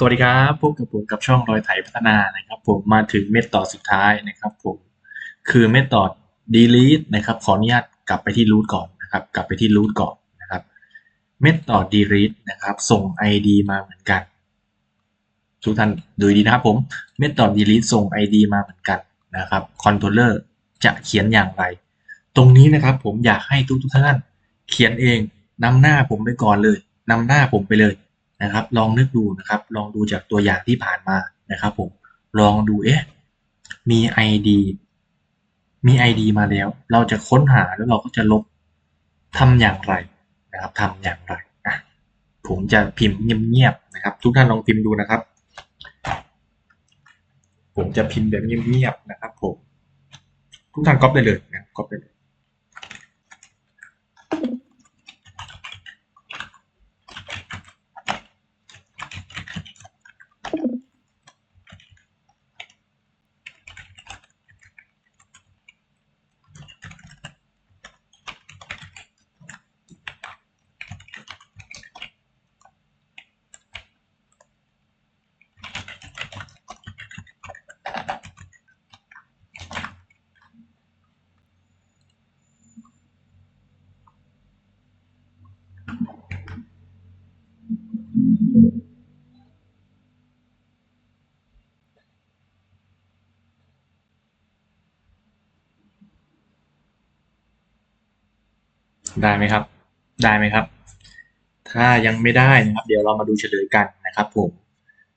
สวัสดีครับพบกับผมกับช่องรอยไถพัฒนานะครับ ผมมาถึงเมธอสุดท้ายนะครับ ผมคือเมธอ delete นะครับ ขออนุญาตกลับไปที่ root ก่อนนะครับ กลับไปที่ root ก่อนนะครับ เมธอ delete นะครับ ส่ง id มาเหมือนกันทุกท่านดูดีนะครับผมเมธอ delete ส่ง id มาเหมือนกันนะครับ controller จะเขียนอย่างไร ตรงนี้นะครับผมอยากให้ทุกทุกท่านเขียนเองนำหน้าผมไปก่อนเลยนำหน้าผมไปเลย นะครับ ลองนึกดูนะครับ ลองดูจากตัวอย่างที่ผ่านมานะครับผมลองดูเอ๊ะมี ID มี ID มาแล้ว เราจะค้นหาแล้วเราก็จะลบทำอย่างไรนะครับทำอย่างไรอะผมจะพิมพ์เงียบๆนะครับ ทุกท่านลองพิมพ์ดูนะครับ ผมจะพิมพ์แบบเงียบๆนะครับผมทุกท่านก๊อปได้เลยนะก๊อปได้เลย ได้ไหมครับ ได้ไหมครับ ถ้ายังไม่ได้นะครับ เดี๋ยวเรามาดูเฉลยกันนะครับ ผม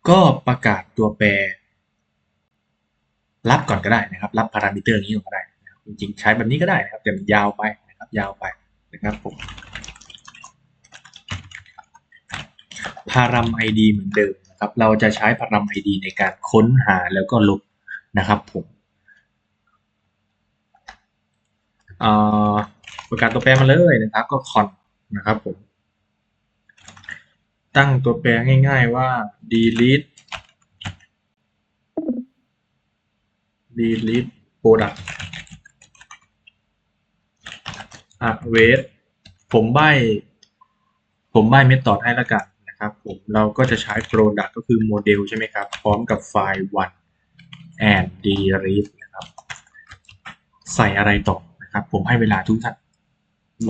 ก็ประกาศตัวแปร รับก่อนก็ได้นะครับ รับพารามิเตอร์นี้ก่อนก็ได้นะครับจริงๆใช้แบบนี้ก็ได้นะครับ แต่มันยาวไปนะครับ ยาวไปนะครับผมพารัม ID เหมือนเดิมนะครับ เราจะใช้พารัม ID ในการค้นหาแล้วก็ลบนะครับผมอ่อ ประกาศตัวแปรมาเลยนะครับ ก็คอนนะครับผม ตั้งตัวแปรง่ายๆว่า delete delete product await ผมใบ ผมใบเมธอดให้ล้วกันนะครับผม เราก็จะใช้ product ก็คือโมเดลใช่ไหมครับ พร้อมกับไฟล์ one and delete นะครับ ใส่อะไรต่อ นะครับ ผมให้เวลาทุกท่าน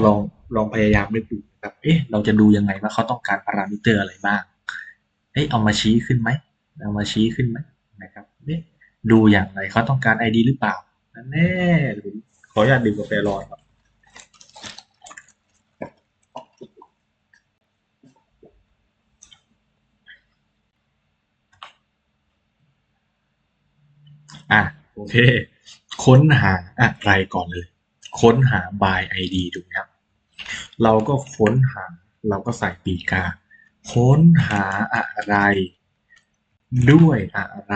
ลองลองพยายามนึกดูนะครับเอ๊ะ เราจะดูยังไงว่าเขาต้องการพารามิเตอร์อะไรบ้าง เอ๊ะเอามาชี้ขึ้นไหมเอามาชี้ขึ้นไหมนะครับเอ๊ะดูอย่างไรเขาต้องการ ID หรือเปล่านั่นแน่ผมขออนุญาตดื่มกาแฟรอครับอะโอเค ค้นหาอะไรก่อนเลย ค้นหา by ID ถูกไหมครับ เราก็ค้นหา เราก็ใส่ปีกา ค้นหาอะไร ด้วยอะไร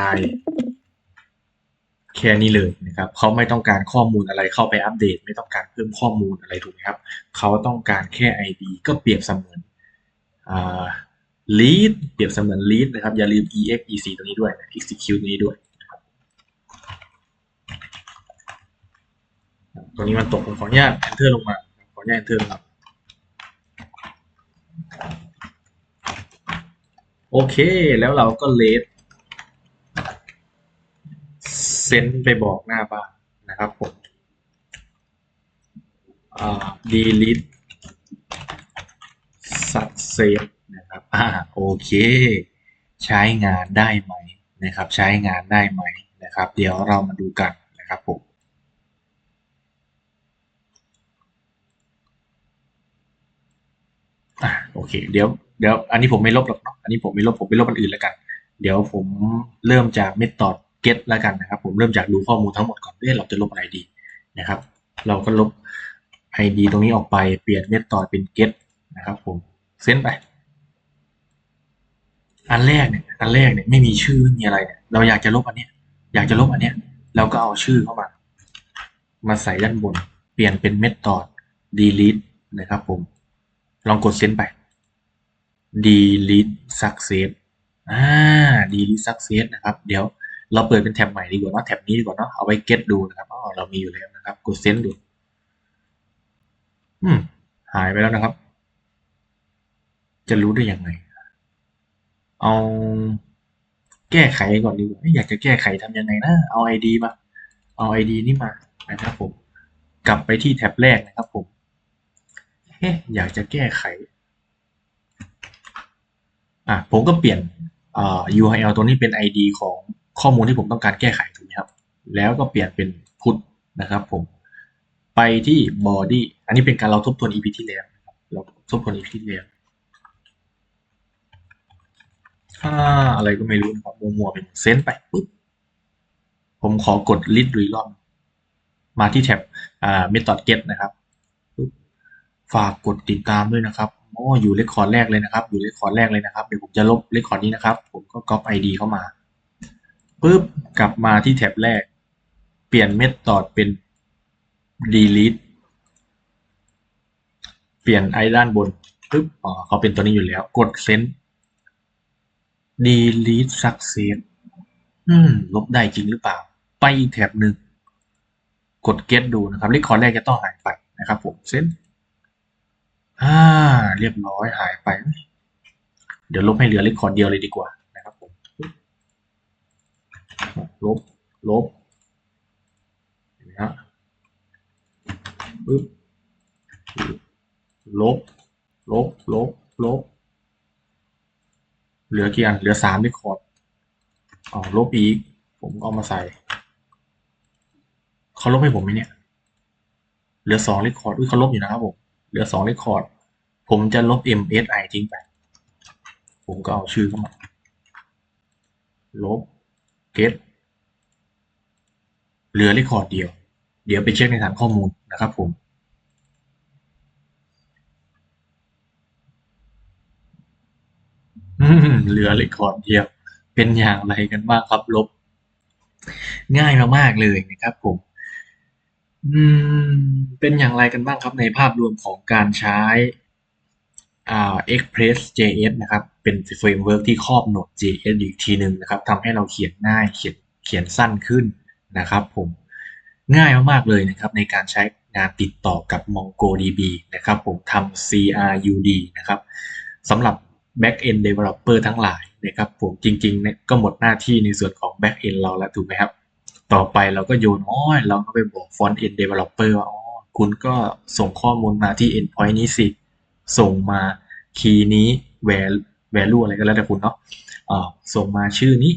แค่นี้เลยนะครับ เขาไม่ต้องการข้อมูลอะไรเข้าไปอัปเดต ไม่ต้องการเพิ่มข้อมูลอะไรถูกไหมครับ เขาต้องการแค่ ID ก็เปรียบเสมือนอ่า lead เปรียบเสมือน lead นะครับ อย่าลืม ex ec ตรงนี้ด้วย execute ตรงนี้ด้วยนะครับ ตรงนี้มันตกผมขออนุญาต enter ลงมาขออนุญาต enter ลงมาโอเค แล้วเราก็ let เซนไปบอกหน้าบ้านนะครับผม delete success นะครับอ่าโอเค ใช้งานได้ไหมนะครับ ใช้งานได้ไหมนะครับ เดี๋ยวเรามาดูกันนะครับผม อ่าโอเค เดี๋ยวเดี๋ยวอันนี้ผมไม่ลบหรอกเนาะอันนี้ผมไม่ลบผมไปลบอันอื่นแล้วกัน เดี๋ยวผมเริ่มจาก method get แล้วกันนะครับ ผมเริ่มจากดูข้อมูลทั้งหมดก่อนเอ๊ะเราจะลบอะไรดีนะครับ เราก็ลบ id ตรงนี้ออกไปเปลี่ยน method เป็น get นะครับผมเส้นไป อันแรกเนี่ยอันแรกเนี่ยไม่มีชื่อไม่มีอะไรเนี่ยเราอยากจะลบอันเนี้ยอยากจะลบอันเนี้ยเราก็เอาชื่อเข้ามา มาใส่ด้านบน เปลี่ยนเป็น method delete นะครับผม ลองกดเส้นไป delete success อ่า delete success นะครับ เดี๋ยวเราเปิดเป็นแท็บใหม่ดีกว่าเนาะแท็บนี้ดีกว่าเนาะเอาไว้ get ดูนะครับอ๋อเรามีอยู่แล้วนะครับ กดเซนดู อืม หายไปแล้วนะครับ จะรู้ได้ยังไง เอาแก้ไขก่อนดีกว่าอยากจะแก้ไขทำยังไงนะ เอา ID มา เอา ID นี่มานะครับผม กลับไปที่แท็บแรกนะครับผม อ๊ะอยากจะแก้ไขอะผมก็เปลี่ยนอ่า URL ตัวนี้เป็น ID ของข้อมูลที่ผมต้องการแก้ไขถูกไหมครับ แล้วก็เปลี่ยนเป็นพุทนะครับผมไปที่ body อันนี้เป็นการเราทบทวน EP ที่แล้วเราทบทวน EP ที่แล้วอ่าอะไรก็ไม่รู้นะครับมัวๆเป็นเซนไปปุ๊บผมขอกด list ดูอีกรอบมาที่แท็บอ่า method get นะครับ ฝากกดติดตามด้วยนะครับโอ้อยู่เรคคอร์ดแรกเลยนะครับ อยู่เรคคอร์ดแรกเลยนะครับ เดี๋ยวผมจะลบเรคคอร์ดนี้นะครับ ผมก็ copy ID เข้ามาปุ๊บกลับมาที่แท็บแรก เปลี่ยน method เป็น delete เปลี่ยนไอด้านบนปุ๊บอ๋อเขาเป็นตัวนี้อยู่แล้ว กด send delete success อืม ลบได้จริงหรือเปล่า ไปอีกแท็บหนึ่ง กด get ดูนะครับเรคคอร์ดแรกจะต้องหายไปนะครับผม send อ่า เรียบร้อยหายไป เดี๋ยวลบให้เหลือเรคคอร์ดเดียวเลยดีกว่านะครับผมลบ ลบเห็นไหมฮะปึ๊บลบ ลบ ลบ ลบ เหลือกี่อันเหลือสามเรคคอร์ดอ๋อลบอีก ผมเอามาใส่เขาลบให้ผมไหมเนี่ย เหลือสองเรคคอร์ดอุ้ยเขาลบอยู่นะครับผม เหลือสองเรคคอร์ด ผมจะลบ MSI ทิ้งไป ผมก็เอาชื่อเข้ามา ลบ get เหลือเรคคอร์ดเดียว เดี๋ยวไปเช็คในฐานข้อมูลนะครับผมเหลือเรคคอร์ดเดียว เป็นอย่างไรกันบ้างครับลบ ง่ายมากๆเลยนะครับผม อืม เป็นอย่างไรกันบ้างครับในภาพรวมของการใช้อ่า Express.js นะครับ เป็นเฟรมเวิร์กที่ครอบ Node.js อยู่อีกทีหนึ่งนะครับทำให้เราเขียนง่ายเขียนเขียนสั้นขึ้นนะครับผมง่ายมาก ๆ เลยนะครับ ในการใช้งานติดต่อกับ MongoDB นะครับผมทำ CRUD นะครับสำหรับ Backend Developer ทั้งหลายนะครับผมจริงๆเนี่ยก็หมดหน้าที่ในส่วนของ Backend เราแล้วถูกไหมครับ ต่อไปเราก็โยนอ๋อเราก็ไปบอก Front End Developer ว่าอ๋อคุณก็ส่งข้อมูลมาที่ Endpoint นี้สิ ส่งมาคีย์นี้ value อะไรก็แล้วแต่คุณเนาะอ่าส่งมาชื่อนี้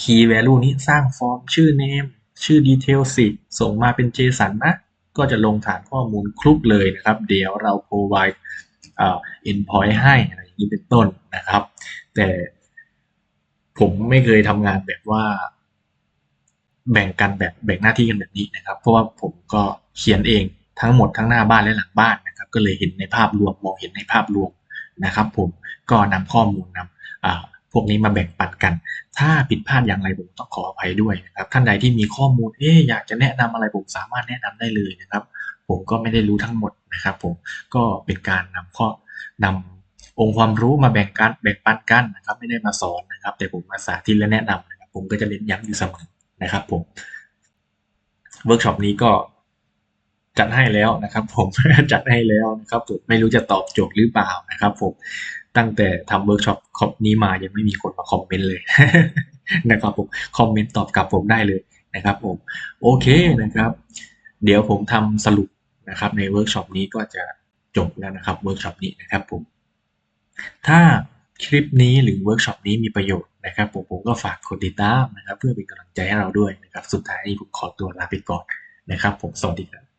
key value นี้สร้างฟอร์มชื่อ name ชื่อ detail สิ ส่งมาเป็น JSON นะ ก็จะลงฐานข้อมูลคลุกเลยนะครับ เดี๋ยวเรา provide อ endpoint ให้อะไรอย่างนี้เป็นต้นนะครับ แต่ผมไม่เคยทำงานแบบว่า แบ่งกันแบบแบ่งหน้าที่กันแบบนี้นะครับ เพราะว่าผมก็เขียนเองทั้งหมดทั้งหน้าบ้านและหลังบ้านนะครับ ก็เลยเห็นในภาพรวมมองเห็นในภาพรวมนะครับ ผมก็นำข้อมูลนำพวกนี้มาแบ่งปันกัน ถ้าผิดพลาดอย่างไรผมต้องขออภัยด้วยนะครับ ท่านใดที่มีข้อมูลเอ๊อยากจะแนะนำอะไรผมสามารถแนะนำได้เลยนะครับ ผมก็ไม่ได้รู้ทั้งหมดนะครับ ผมก็เป็นการนำข้อนำองค์ความรู้มาแบ่งกันแบ่งปันกันนะครับ ไม่ได้มาสอนนะครับ แต่ผมมาสาธิตและแนะนำนะครับ ผมก็จะเน้นย้ำอยู่เสมอ นะครับผมเวิร์กช็อปนี้ก็จัดให้แล้วนะครับผมจัดให้แล้วนะครับผมไม่รู้จะตอบโจทย์หรือเปล่านะครับผมตั้งแต่ทำเวิร์กช็อปนี้มายังไม่มีคนมาคอมเมนต์เลยนะครับผมคอมเมนต์ตอบกลับผมได้เลยนะครับผมโอเคนะครับ เดี๋ยวผมทำสรุปนะครับในเวิร์กช็อปนี้ก็จะจบแล้วนะครับเวิร์กช็อปนี้นะครับผมถ้า คลิปนี้หรือเวิร์กช็อปนี้มีประโยชน์นะครับผมผมก็ฝากกดติดตามนะครับ เพื่อเป็นกำลังใจให้เราด้วยนะครับ สุดท้ายนี้ผมขอตัวลาไปก่อนนะครับ ผมสวัสดีครับ